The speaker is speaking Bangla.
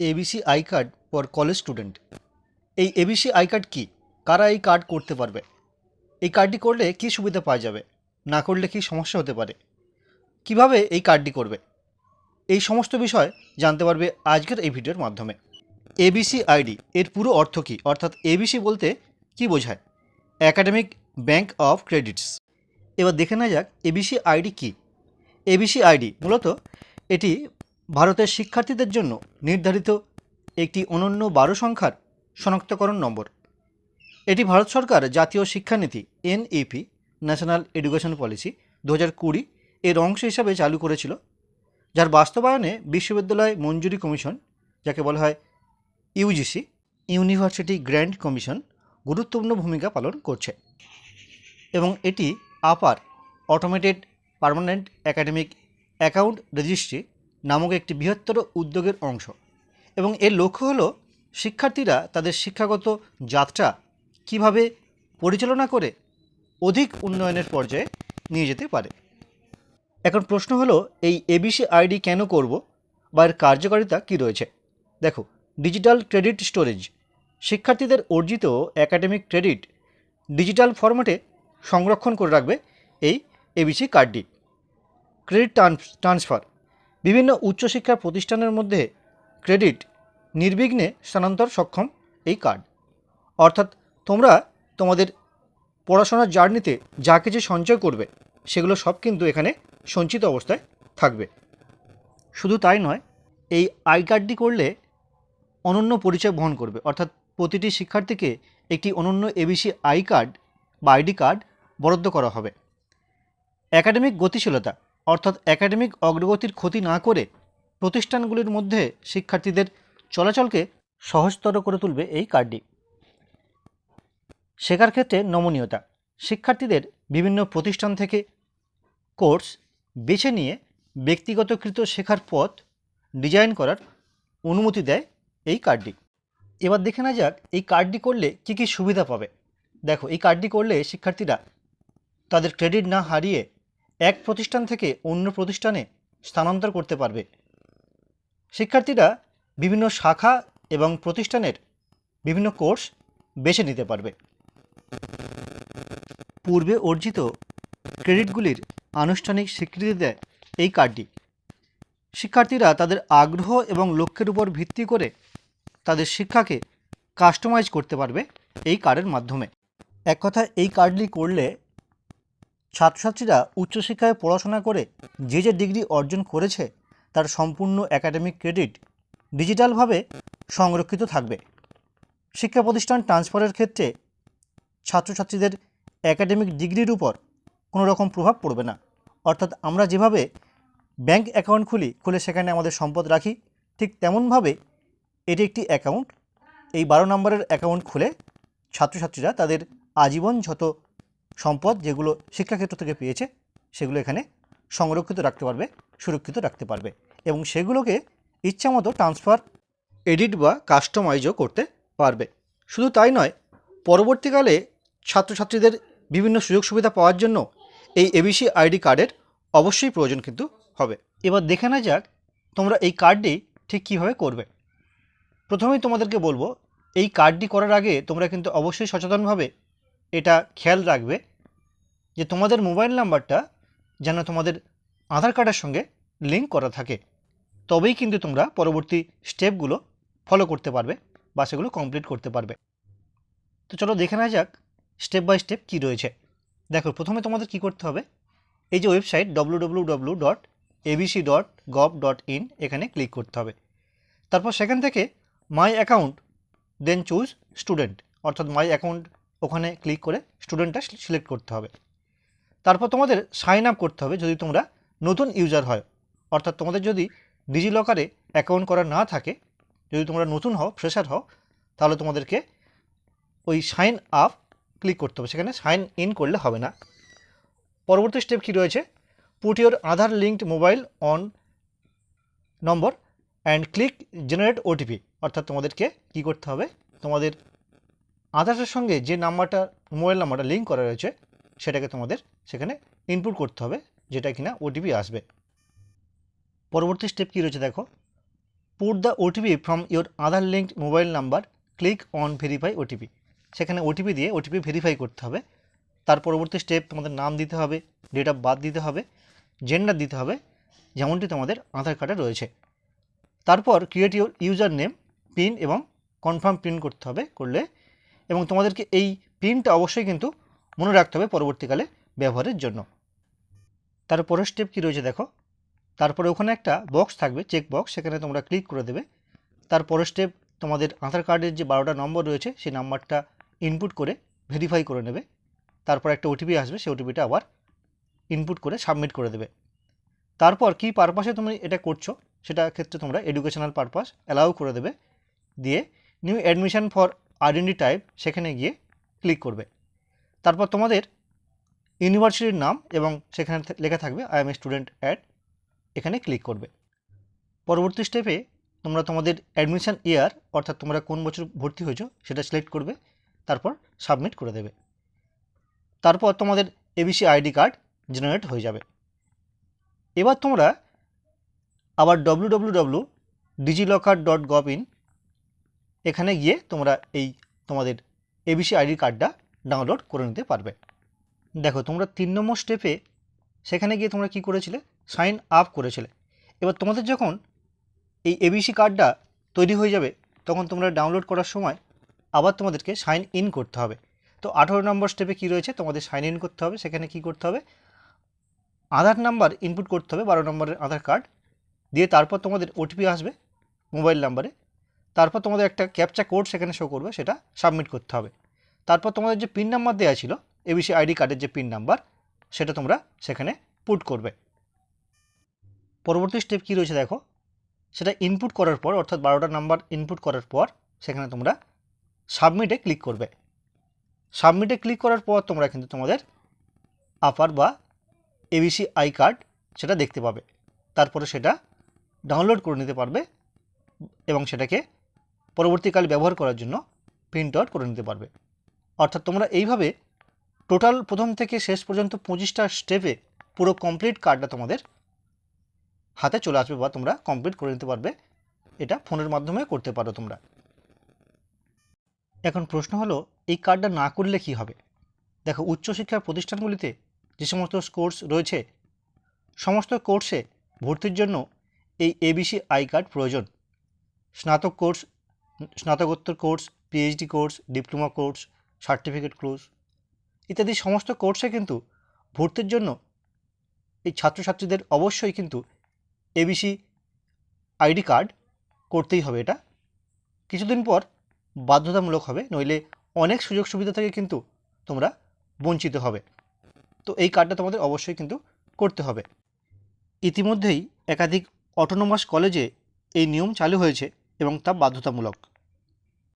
ABC I card for college student এই এবিসি আই কার্ড কী? কারা এই কার্ড করতে পারবে? এই কার্ডটি করলে কী সুবিধা পাওয়া যাবে? না করলে কী সমস্যা হতে পারে? কীভাবে এই কার্ডটি করবে? এই সমস্ত বিষয় জানতে পারবে আজকের এই ভিডিওর মাধ্যমে। এবিসি আইডি এর পুরো অর্থ কী? অর্থাৎ এবিসি বলতে কি বোঝায়? অ্যাকাডেমিক ব্যাংক অফ ক্রেডিটস এবার দেখে নেওয়া যাক এবিসি আইডি কী? এবিসি আইডি মূলত এটি ভারতের শিক্ষার্থীদের জন্য নির্ধারিত একটি অনন্য বারো সংখ্যার শনাক্তকরণ নম্বর। এটি ভারত সরকার জাতীয় শিক্ষানীতি এনইপি ন্যাশনাল এডুকেশন পলিসি দু হাজার কুড়ি এর অংশ হিসাবে চালু করেছিল, যার বাস্তবায়নে বিশ্ববিদ্যালয় মঞ্জুরি কমিশন, যাকে বলা হয় ইউজিসি ইউনিভার্সিটি গ্র্যান্ড কমিশন, গুরুত্বপূর্ণ ভূমিকা পালন করছে এবং এটি APAAR automated permanent academic account registry নামক একটি বৃহত্তর উদ্যোগের অংশ। এবং এর লক্ষ্য হলো শিক্ষার্থীরা তাদের শিক্ষাগত যাত্রা কীভাবে পরিচালনা করে অধিক উন্নয়নের পর্যায়ে নিয়ে যেতে পারে। এখন প্রশ্ন হলো, এই এবিসি আইডি কেন করব বা এর কার্যকারিতা কী রয়েছে? দেখো, ডিজিটাল ক্রেডিট স্টোরেজ। শিক্ষার্থীদের অর্জিত একাডেমিক ক্রেডিট ডিজিটাল ফরম্যাটে সংরক্ষণ করে রাখবে এই এবিসি কার্ডটি। Credit transfer. বিভিন্ন উচ্চশিক্ষা প্রতিষ্ঠানের মধ্যে ক্রেডিট নির্বিঘ্নে স্থানান্তর সক্ষম এই কার্ড। অর্থাৎ তোমরা তোমাদের পড়াশোনার জার্নিতে যা কিছু সঞ্চয় করবে, সেগুলো সব কিন্তু এখানে সঞ্চিত অবস্থায় থাকবে। শুধু তাই নয়, এই আই কার্ডটি করলে অনন্য পরিচয় বহন করবে। অর্থাৎ প্রতিটি শিক্ষার্থীকে একটি অনন্য এবিসি আই কার্ড বা আইডি কার্ড বরাদ্দ করা হবে। একাডেমিক গতিশীলতা অর্থাৎ একাডেমিক অগ্রগতির ক্ষতি না করে প্রতিষ্ঠানগুলির মধ্যে শিক্ষার্থীদের চলাচলকে সহজতর করে তুলবে এই কার্ডটি। শেখার ক্ষেত্রে নমনীয়তা। শিক্ষার্থীদের বিভিন্ন প্রতিষ্ঠান থেকে কোর্স বেছে নিয়ে ব্যক্তিগতকৃত শেখার পথ ডিজাইন করার অনুমতি দেয় এই কার্ডটি। এবার দেখে না যাক, এই কার্ডটি করলে কী কী সুবিধা পাবে। দেখো, এই কার্ডটি করলে শিক্ষার্থীরা তাদের ক্রেডিট না হারিয়ে এক প্রতিষ্ঠান থেকে অন্য প্রতিষ্ঠানে স্থানান্তর করতে পারবে। শিক্ষার্থীরা বিভিন্ন শাখা এবং প্রতিষ্ঠানের বিভিন্ন কোর্স বেছে নিতে পারবে। পূর্বে অর্জিত ক্রেডিটগুলির আনুষ্ঠানিক স্বীকৃতি দেয় এই কার্ডটি। শিক্ষার্থীরা তাদের আগ্রহ এবং লক্ষ্যের উপর ভিত্তি করে তাদের শিক্ষাকে কাস্টমাইজ করতে পারবে এই কার্ডের মাধ্যমে। এক কথায় এই কার্ডটি করলে ছাত্রছাত্রীরা উচ্চশিক্ষায় পড়াশোনা করে যে যে ডিগ্রি অর্জন করেছে, তার সম্পূর্ণ একাডেমিক ক্রেডিট ডিজিটালভাবে সংরক্ষিত থাকবে। শিক্ষা প্রতিষ্ঠান ট্রান্সফারের ক্ষেত্রে ছাত্রছাত্রীদের একাডেমিক ডিগ্রির উপর কোনো রকম প্রভাব পড়বে না। অর্থাৎ আমরা যেভাবে ব্যাংক অ্যাকাউন্ট খুলি, খুলে সেখানে আমাদের সম্পদ রাখি, ঠিক তেমনভাবে এটি একটি অ্যাকাউন্ট। এই বারো নম্বরের অ্যাকাউন্ট খুলে ছাত্রছাত্রীরা তাদের আজীবন যত সম্পদ যেগুলো শিক্ষাক্ষেত্র থেকে পেয়েছে, সেগুলো এখানে সংরক্ষিত রাখতে পারবে, সুরক্ষিত রাখতে পারবে এবং সেগুলোকে ইচ্ছামতো ট্রান্সফার এডিট বা কাস্টমাইজও করতে পারবে। শুধু তাই নয়, পরবর্তীকালে ছাত্রছাত্রীদের বিভিন্ন সুযোগ সুবিধা পাওয়ার জন্য এই এবিসি আইডি কার্ডের অবশ্যই প্রয়োজন কিন্তু হবে। এবার দেখে না যাক তোমরা এই কার্ডটি ঠিক কীভাবে করবে। প্রথমেই তোমাদেরকে বলব, এই কার্ডটি করার আগে তোমরা কিন্তু অবশ্যই সচেতনভাবে এটা খেয়াল রাখবে যে তোমাদের মোবাইল নাম্বারটা যেন তোমাদের আধার কার্ডের সঙ্গে লিঙ্ক করা থাকে। তবেই কিন্তু তোমরা পরবর্তী স্টেপগুলো ফলো করতে পারবে বা সেগুলো কমপ্লিট করতে পারবে। তো চলো দেখে নেওয়া যাক স্টেপ বাই স্টেপ কী রয়েছে। দেখো, প্রথমে তোমাদের কী করতে হবে? এই যে website W dot ABC dot gov dot in এখানে ক্লিক করতে হবে। তারপর সেখান থেকে my account then choose student অর্থাৎ মাই অ্যাকাউন্ট ওখানে ক্লিক করে স্টুডেন্টটা সিলেক্ট করতে হবে। তারপর তোমাদের সাইন আপ করতে হবে যদি তোমরা নতুন ইউজার হয়। অর্থাৎ তোমাদের যদি ডিজিলকারে অ্যাকাউন্ট করা না থাকে, যদি তোমরা নতুন হও ফ্রেশার হও, তাহলে তোমাদেরকে ওই সাইন আপ ক্লিক করতে হবে। সেখানে সাইন ইন করলে হবে না। পরবর্তী স্টেপ কী রয়েছে? Put your Aadhaar linked mobile on number and click generate OTP অর্থাৎ তোমাদেরকে কী করতে হবে? তোমাদের আধারের সঙ্গে যে নাম্বারটা মোবাইল নাম্বারটা লিঙ্ক করা রয়েছে, সেটাকে তোমাদের সেখানে ইনপুট করতে হবে, যেটা কিনা ওটিপি আসবে। পরবর্তী স্টেপ কী রয়েছে দেখো। Put the OTP from your Aadhaar linked mobile number click on verify OTP সেখানে ওটিপি দিয়ে ওটিপি ভেরিফাই করতে হবে। তার পরবর্তী স্টেপ তোমাদের নাম দিতে হবে ডেট অফ বার্থ দিতে হবে জেন্ডার দিতে হবে, যেমনটি তোমাদের আধার কার্ডে রয়েছে। তারপর create your user name pin এবং কনফার্ম প্রিন্ট করতে হবে, করলে এবং তোমাদেরকে এই পিনটা অবশ্যই কিন্তু মনে রাখতে হবে পরবর্তীকালে ব্যবহারের জন্য। তারপরের স্টেপ কী রয়েছে দেখো। তারপরে ওখানে একটা বক্স থাকবে চেক বক্স সেখানে তোমরা ক্লিক করে দেবে। তারপরের স্টেপ তোমাদের আধার কার্ডের যে বারোটা নম্বর রয়েছে, সেই নাম্বারটা ইনপুট করে ভেরিফাই করে নেবে। তারপর একটা ওটিপি আসবে, সেই ওটিপিটা আবার ইনপুট করে সাবমিট করে দেবে। তারপর কী পারপাসে তুমি এটা করছ, সেটা ক্ষেত্রে তোমরা এডুকেশনাল পারপাস অ্যালাউ করে দেবে। দিয়ে new admission for identity type সেখানে গিয়ে ক্লিক করবে। তারপর তোমাদের ইউনিভার্সিটির নাম এবং সেখানে লেখা থাকবে I am a student at এখানে ক্লিক করবে। পরবর্তী স্টেপে তোমরা তোমাদের অ্যাডমিশন ইয়ার অর্থাৎ তোমরা কোন বছর ভর্তি হয়েছো সেটা সিলেক্ট করবে, তারপর সাবমিট করে দেবে। তারপর তোমাদের এবিসি আইডি কার্ড জেনারেট হয়ে যাবে। এবার তোমরা আবার W W W DigiLocker dot gov in এখানে গিয়ে তোমরা এই তোমাদের এবিসি আইডি কার্ডটা ডাউনলোড করে নিতে পারবে। দেখো, তোমরা তিন নম্বর স্টেপে সেখানে গিয়ে তোমরা কি করেছিলে? সাইন আপ করেছিলে। এবার তোমাদের যখন এই এবিসি কার্ডটা তৈরি হয়ে যাবে, তখন তোমরা ডাউনলোড করার সময় আবার তোমাদেরকে সাইন ইন করতে হবে। তো আঠারো নম্বর স্টেপে কী রয়েছে? তোমাদের সাইন ইন করতে হবে। সেখানে কি করতে হবে? আধার নাম্বার ইনপুট করতে হবে, বারো নম্বরের আধার কার্ড দিয়ে তারপর তোমাদের ওটিপি আসবে মোবাইল নাম্বারে তারপর তোমাদের একটা ক্যাপচা কোড সেখানে শো করবে, সেটা সাবমিট করতে হবে। তারপর তোমাদের যে পিন নাম্বার দেওয়া ছিল এবিসি আইডি কার্ডের যে পিন নাম্বার সেটা তোমরা সেখানে পুট করবে। পরবর্তী স্টেপ কী রয়েছে দেখো? সেটা ইনপুট করার পর, অর্থাৎ বারোটা নাম্বার ইনপুট করার পর, সেখানে তোমরা সাবমিটে ক্লিক করবে। সাবমিটে ক্লিক করার পর তোমরা কিন্তু তোমাদের আপার বা এবিসি আই কার্ড সেটা দেখতে পাবে। তারপরে সেটা ডাউনলোড করে নিতে পারবে এবং সেটাকে পরবর্তীকালে ব্যবহার করার জন্য প্রিন্ট আউট করে নিতে পারবে। অর্থাৎ তোমরা এইভাবে টোটাল প্রথম থেকে শেষ পর্যন্ত পঁচিশটা স্টেপে পুরো কমপ্লিট কার্ডটা তোমাদের হাতে চলে আসবে বা তোমরা কমপ্লিট করে নিতে পারবে। এটা ফোনের মাধ্যমে করতে পারো তোমরা। এখন প্রশ্ন হলো, এই কার্ডটা না করলে কি হবে? দেখো, উচ্চশিক্ষার প্রতিষ্ঠানগুলিতে যে সমস্ত কোর্স রয়েছে, সমস্ত কোর্সে ভর্তির জন্য এই এবিসি আই কার্ড প্রয়োজন। স্নাতক কোর্স স্নাতকোত্তর course PhD course, diploma course certificate course ইত্যাদি সমস্ত কোর্সে কিন্তু ভর্তির জন্য এই ছাত্রছাত্রীদের অবশ্যই কিন্তু এবিসি আইডি কার্ড করতেই হবে এটা। কিছুদিন পর বাধ্যতামূলক হবে, নইলে অনেক সুযোগ সুবিধা থেকে কিন্তু তোমরা বঞ্চিত হবে। তো এই কার্ডটা তোমাদের অবশ্যই কিন্তু করতে হবে। ইতিমধ্যেই একাধিক অটোনোমাস কলেজে এই নিয়ম চালু হয়েছে। এবং তা বাধ্যতামূলক।